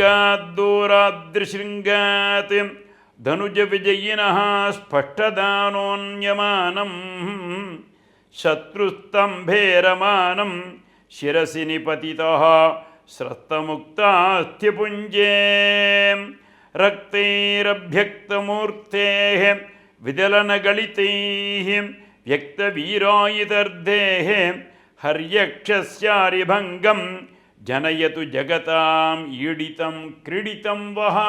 శృంగాద్దూరాద్రిశృంగాత్ ధనుజ విజయిన స్ఫష్టదానోన్యమానం శత్రుస్తంభేరమానం శిరసి నిపతిత స్రత్తముక్తాస్థ్యపుంజే రక్తైరభ్యక్తమూర్తే విదలనగళితై వ్యక్తవీరాయితర్ధే హర్యక్షస్యారిభంగం जनयतु जगतां ईडितं क्रीडितं वहा